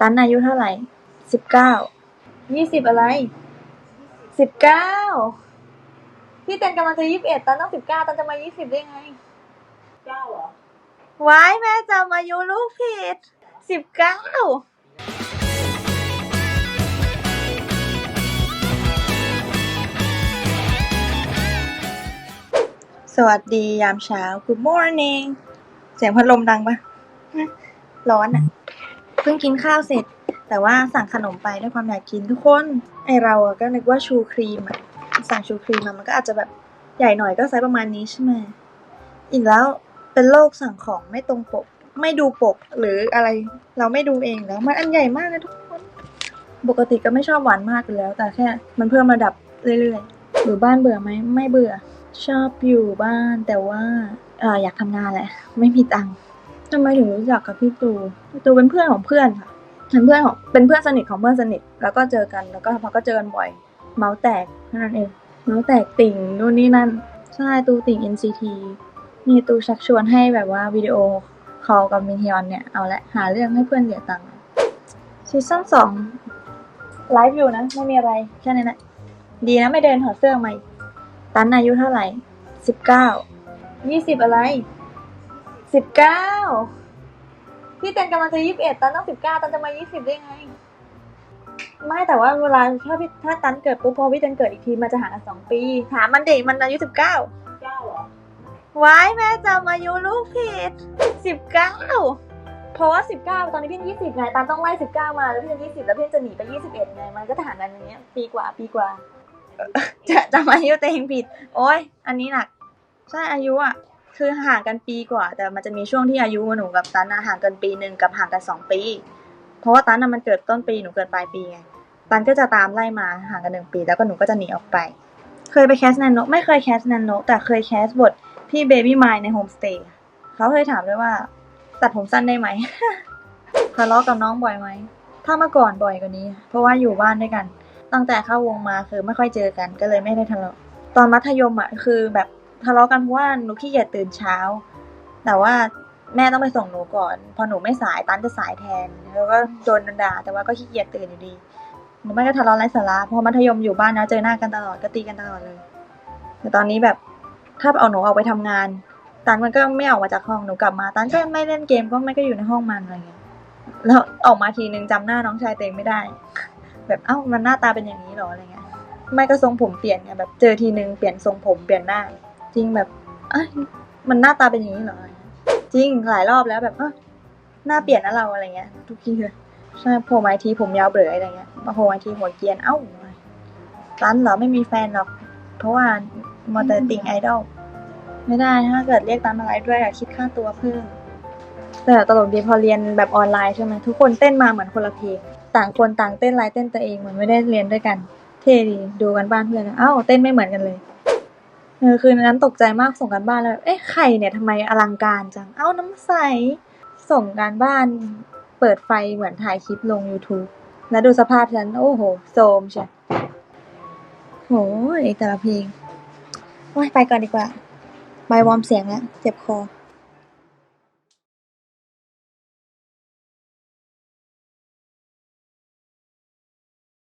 ตันอายุเท่าไหร่สิบเก้า ยี่สิบอะไร สิบเก้า พี่เต้นกำลังจะยี่สิบเอ็ดตันต้องสิบเก้าตันจะมายี่สิบได้ไงเก้าเหรอว้ายแม่จำอายุลูกผิดสิบเก้าสวัสดียามเช้า Good morning เสียงพัดลมดังปะร้อนอะ เพิ่งกินข้าวเสร็จ แต่ว่าสั่งขนมไปด้วยความอยากกินทุกคนไอเราอะก็นึกว่าชูครีมอะสั่งชูครีมมามันก็อาจจะแบบใหญ่หน่อยก็ไซส์ประมาณนี้ใช่ไหมอีกแล้วเป็นโรคสั่งของไม่ตรงปก ไม่ดูปกหรืออะไร เราไม่ดูเองแล้วมันอันใหญ่มากนะทุกคน ปกติก็ไม่ชอบหวานมากอยู่แล้ว แต่แค่มันเพิ่มระดับเรื่อยๆอยู่บ้านเบื่อไหมไม่เบื่อ ชอบอยู่บ้านแต่ว่าเอออยากทำงานแหละ ไม่มีตังค์ ทำไมถึงรู้จักกับพี่ตูพี่ตูเป็นเพื่อนของเพื่อนค่ะเป็นเพื่อนของเป็นเพื่อนสนิทของเพื่อนสนิท แล้วก็เจอกันแล้วก็พอก็เจอกันบ่อย เมาส์แตกแค่นั้นเองเมาส์แตกติ่งนู่นนี่นั่นใช่ตูติ่ง NCT นี่ตูชักชวนให้แบบว่าวิดีโอคอลกับมินฮยอนเนี่ยเอาละหาเรื่องให้เพื่อนเสียตังค์ซีซั่นสองไลฟ์อยู่นะไม่มีอะไรแค่นี้แหละดีนะไม่เดินถอดเสื้อมาตันอายุเท่าไหร่สิบเก้ายี่สิบอะไร สิบเก้าพี่เต้นกำลังจะยี่สิบเอ็ดตันต้องสิบเก้าตันจะมายี่สิบได้ไง ไม่แต่ว่าเวลาถ้าพี่ถ้าตันเกิดปุ๊บพอพี่เต้นเกิดอีกทีมันจะห่างกันสองปี ถามมันเด็กมันอายุสิบเก้าเก้าเหรอว้ายแม่จำอายุลูกผิดสิบเก้าเพราะว่าสิบเก้าตอนนี้พี่ยี่สิบไงตามต้องไล่สิบเก้ามาแล้วพี่จะยี่สิบแล้วพี่จะหนีไปยี่สิบเอ็ดไงมันก็จะห่างกันอย่างเงี้ย ปีกว่าปีกว่า จะจำอายุตัวเองผิด โอ้ยอันนี้หนัก ใช่อายุอะ คือห่างกันปีกว่า แต่มันจะมีช่วงที่อายุหนูกับตันอะห่างกันปีหนึ่งกับห่างกันสองปี เพราะว่าตันนะมันเกิดต้นปีหนูเกิดปลายปีไงตันก็จะตามไล่มาห่างกันหนึ่งปี แล้วก็หนูก็จะหนีออกไป เคยไปแคสแนนโนไม่เคยแคสแนนโนแต่เคยแคสบทพี่เบบี้มายในโฮมสเตย์เขาเคยถามด้วยว่า ตัดผมสั้นได้ไหมทะเลาะกับน้องบ่อยไหมถ้าเมื่อก่อนบ่อยกว่านี้ เพราะว่าอยู่บ้านด้วยกัน ตั้งแต่เข้าวงมาคือไม่ค่อยเจอกันก็เลยไม่ได้ทะเลาะตอนมัธยมอะคือแบบ ทะเลาะกันเพราะว่าหนูขี้เกียจตื่นเช้า แต่ว่าแม่ต้องไปส่งหนูก่อน พอหนูไม่สายตันจะสายแทน แล้วก็โดนด่าแต่ว่าก็ขี้เกียจตื่นอยู่ดีหนูไม่ก็ทะเลาะไร้สาระพอมัธยมอยู่บ้านนะเจอหน้ากันตลอดก็ตีกันตลอดเลย แต่ตอนนี้แบบถ้าเอาหนูออกไปทำงาน ตันมันก็ไม่ออกมาจากห้องหนูกลับมา ตันก็ไม่เล่นเกมก็ไม่ก็อยู่ในห้องมันอะไรเงี้ยแล้วออกมาทีนึงจำหน้าน้องชายเตัวเองไม่ได้ แบบเอ้ามันหน้าตาเป็นอย่างนี้เหรออะไรเงี้ยไม่ก็ทรงผมเปลี่ยนไงแบบเจอทีนึงเปลี่ยนทรงผมเปลี่ยนหน้า จริงแบบเอ้ยมันหน้าตาเป็นอย่างนี้เหรออะไรเงี้ยจริงหลายรอบแล้วแบบเอ้ยหน้าเปลี่ยนนะเราอะไรเงี้ย ทุกทีเลยใช่โผล่มาอีกทีผมยาวเบลออะไรเงี้ยมาโผล่มาอีกทีหัวเกรียนเอ้าตันเหรอไม่มีแฟนหรอก เพราะว่ามัวแต่ติ่งไอดอลไม่ได้ถ้าเกิดเรียกตามอะไรด้วยอะคิดค่าตัวเพิ่มแต่ตลกดีพอเรียนแบบออนไลน์ใช่ไหมทุกคนเต้นมาเหมือนคนละเพลงต่างคนต่างเต้นลายเต้นตัวเองเหมือนไม่ได้เรียนด้วยกัน เท่ดีดูกันบ้านเพื่อนเอ้าเต้นไม่เหมือนกันเลย เออคืนนั้นตกใจมากส่งกันบ้านแล้ว เอ๊ะไข่เนี่ยทำไมอลังการจัง เอ้าน้ำใส ส่งการบ้านเปิดไฟเหมือนถ่ายคลิปลง YouTube แล้วดูสภาพฉัน โอ้โหโซมใช่โหแต่ละเพลงโอ้ยไปก่อนดีกว่า ไปวอร์มเสียงแล้ว เจ็บคอ